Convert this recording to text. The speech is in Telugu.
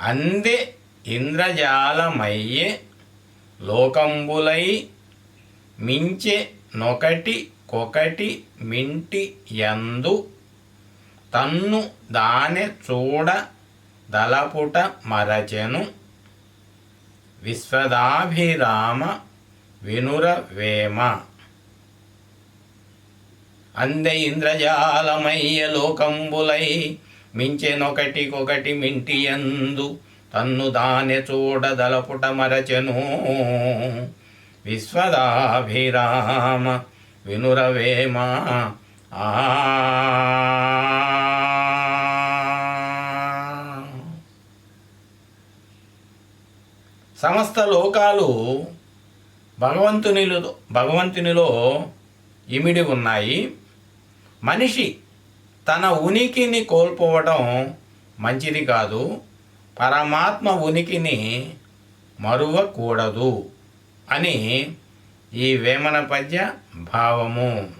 అంది ఇంద్రజాలమయ్యే లోకంబులై మించె నొకటి కొకటి మింటి యందు తన్ను దానె చూడ దలపుట మరచెను. విశ్వదాభిరామ వినురవేమ అందే ఇంద్రజాలమయ్య లోకంబులై మించెనొకటి మింటి మింటియందు తన్ను దానె చూడదలపుట మరచెను. విశ్వదాభిరామ వినురవేమ ఆ. సమస్త లోకాలు భగవంతునిలో భగవంతునిలో ఇమిడి ఉన్నాయి. మనిషి తన ఉనికిని కోల్పోవడం మంచిది కాదు పరమాత్మ ఉనికిని మరువకూడదు అని ఈ వేమన పద్య భావము.